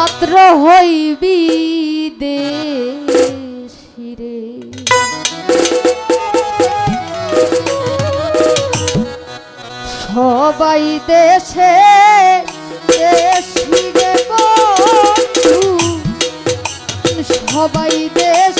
মাত্র হইবি দে সবাই দেশে সবাই দেশ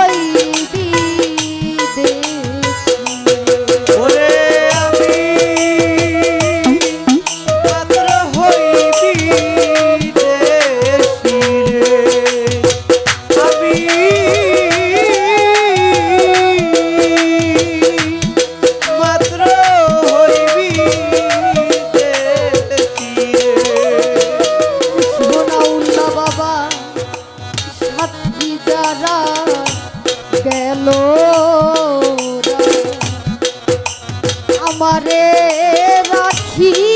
আমারে রাখি